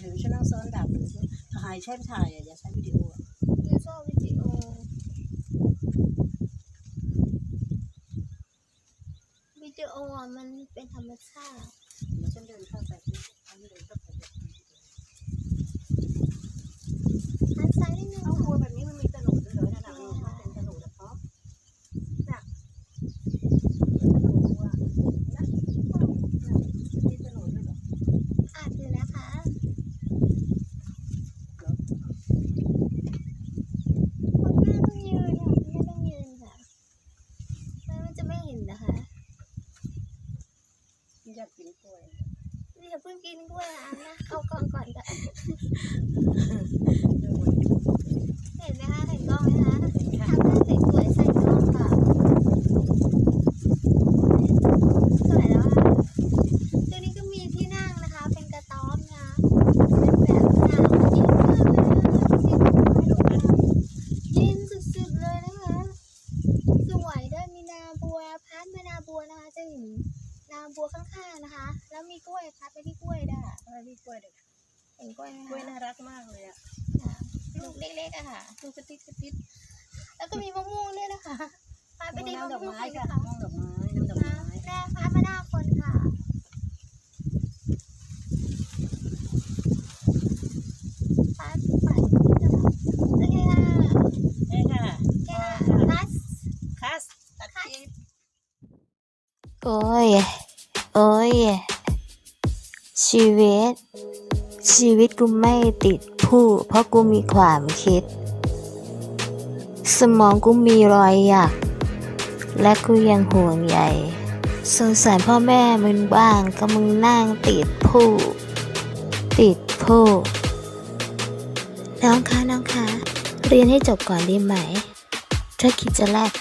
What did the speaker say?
หรือฉันนั่งซ้อนดับหรือถ่ายใช้ถ่ายอะอย่าใช้วิดีโออะยูชอบวิดีโอวิดีโออะมันเป็นธรรมชาติเดี๋ยวฉันเดินเข้าไปที่ฉันเดินเข้าไปแบบนี้ หันซ้ายนิดนึง เอาครัว ค่ะ แบบนี้มันมีถนนด้วยเหรอนั่นน่ะมันเป็นถนนเฉพาะน่ะถนนครัวนะมีถนนด้วยเหรอ อาจอยู่นะคะคุณแม่ต้องยืนค่ะคุณแม่ต้องยืนค่ะแม่มันจะไม่เห็นนะคะ อยากกินกล้วยอย่าเพิ่งกินกล้วยนะนะเข้ากล่องก่อนค่ะเห็นไหมคะเห็นกล้องไหมคะทำใหน้าสวยๆใส่กล้องค่ะสวยแล้วค่ะตัวนี้ก็มีที่นั่งนะคะ เป็นกระต๊อบนะเป็นแบบหนาวเย็นมากเลยนะเย็นสุดๆเลยนะคะ สวยด้วยมีนาบัวพัดมานาบัวนะคะจะเห็นนา บัวข้างๆนะคะ แล้วมีกล้วยพัดไปที่กล้วยด้วยค่ะอะไรนี่กล้วยเด็กเห็นกล้วยไหมกล้วยคะน่ารักมากเลยอะค่ะลูกเล็กๆอะค่ะลูกกระติดกระติดแล้วก็มีมะม่วงด้วยนะคะพัดไปที่มะน้ำดอกม่วงไม้เลยค่ะนะคะน้ำดอกไม้น้ำดอกนะไม้แม่พัดมาหน้าคนค่ะพัดไปที่ตลาดโอเคค่ะนี่ค่ะแค่พัดคัสตัดคลิปโอ้ย โอ้ย ชีวิต ชีวิตกูไม่ติดผู้ เพราะกูมีความคิด สมองกูมีรอยหยัก และกูยังห่วงใยสงสารพ่อแม่มึงบ้างก็มึงนั่งติดผู้ ติดผู้น้องคะน้องคะเรียนให้จบก่อนดีไหม ถ้าคิดจะแลก